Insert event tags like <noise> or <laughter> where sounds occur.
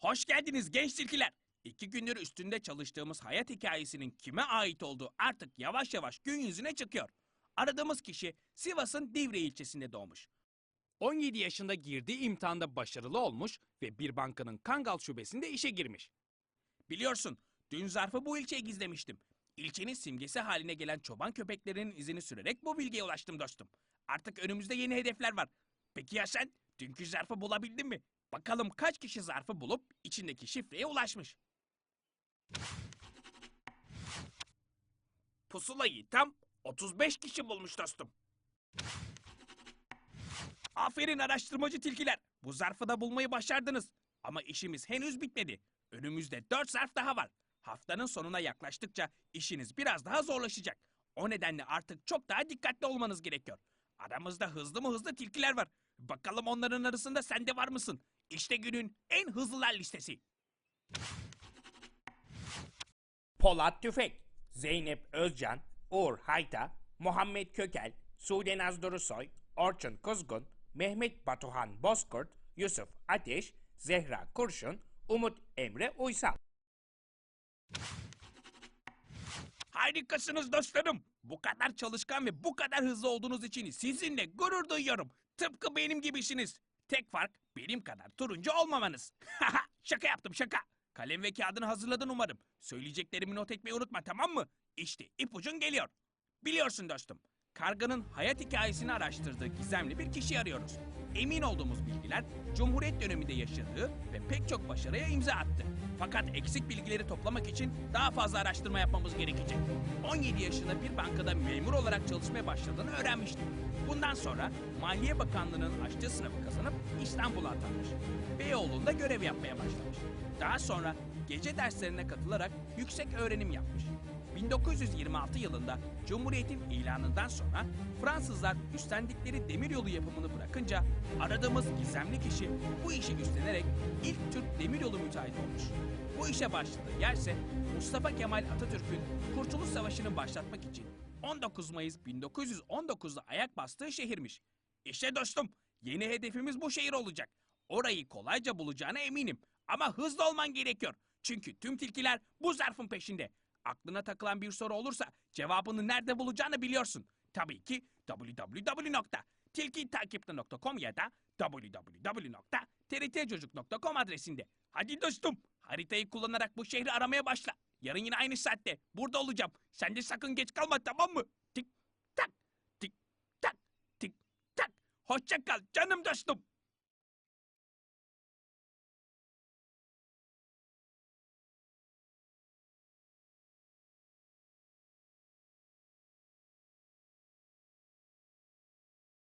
Hoş geldiniz genç tilkiler. İki gündür üstünde çalıştığımız hayat hikayesinin kime ait olduğu artık yavaş yavaş gün yüzüne çıkıyor. Aradığımız kişi Sivas'ın Divre ilçesinde doğmuş. 17 yaşında girdiği imtihanda başarılı olmuş ve bir bankanın Kangal şubesinde işe girmiş. Biliyorsun, dün zarfı bu ilçeye gizlemiştim. İlçenin simgesi haline gelen çoban köpeklerinin izini sürerek bu bilgiye ulaştım dostum. Artık önümüzde yeni hedefler var. Peki ya sen? Dünkü zarfı bulabildin mi? Bakalım kaç kişi zarfı bulup içindeki şifreye ulaşmış. Pusulayı tam 35 kişi bulmuş dostum. Aferin araştırmacı tilkiler. Bu zarfı da bulmayı başardınız. Ama işimiz henüz bitmedi. Önümüzde 4 zarf daha var. Haftanın sonuna yaklaştıkça işiniz biraz daha zorlaşacak. O nedenle artık çok daha dikkatli olmanız gerekiyor. Aramızda hızlı mı hızlı tilkiler var. Bakalım onların arasında sen de var mısın? İşte günün en hızlılar listesi. Polat Tüfek, Zeynep Özcan, Uğur Hayta, Muhammed Kökel, Sude Naz Durusoy, Orçun Kuzgun, Mehmet Batuhan Bozkurt, Yusuf Ateş, Zehra Kurşun, Umut Emre Uysal. Harikasınız dostlarım. Bu kadar çalışkan ve bu kadar hızlı olduğunuz için sizinle gurur duyuyorum. Tıpkı benim gibisiniz. Tek fark benim kadar turuncu olmamanız. <laughs> şaka yaptım şaka. Kalem ve kağıdını hazırladın umarım. Söyleyeceklerimi not etmeyi unutma tamam mı? İşte ipucun geliyor. Biliyorsun dostum. Karganın hayat hikayesini araştırdığı gizemli bir kişi arıyoruz. Emin olduğumuz bilgiler Cumhuriyet döneminde yaşadığı ve pek çok başarıya imza attı. Fakat eksik bilgileri toplamak için daha fazla araştırma yapmamız gerekecek. 17 yaşında bir bankada memur olarak çalışmaya başladığını öğrenmiştim. Bundan sonra Maliye Bakanlığı'nın aşçı sınavı kazanıp İstanbul'a atanmış. Beyoğlu'nda görev yapmaya başlamış. Daha sonra gece derslerine katılarak yüksek öğrenim yapmış. 1926 yılında Cumhuriyet'in ilanından sonra Fransızlar üstlendikleri demiryolu yapımını bırakınca aradığımız gizemli kişi bu işi üstlenerek ilk Türk demiryolu müteahhiti olmuş. Bu işe başladığı yerse Mustafa Kemal Atatürk'ün Kurtuluş Savaşı'nı başlatmak için 19 Mayıs 1919'da ayak bastığı şehirmiş. İşte dostum yeni hedefimiz bu şehir olacak. Orayı kolayca bulacağına eminim. Ama hızlı olman gerekiyor. Çünkü tüm tilkiler bu zarfın peşinde. Aklına takılan bir soru olursa cevabını nerede bulacağını biliyorsun. Tabii ki www.tilkitakipte.com ya da www.trtcocuk.com adresinde. Hadi dostum haritayı kullanarak bu şehri aramaya başla. Yarın yine aynı saatte burada olacağım. Sen de sakın geç kalma tamam mı? Tik tak tik tak tik tak. Hoşça kal canım dostum.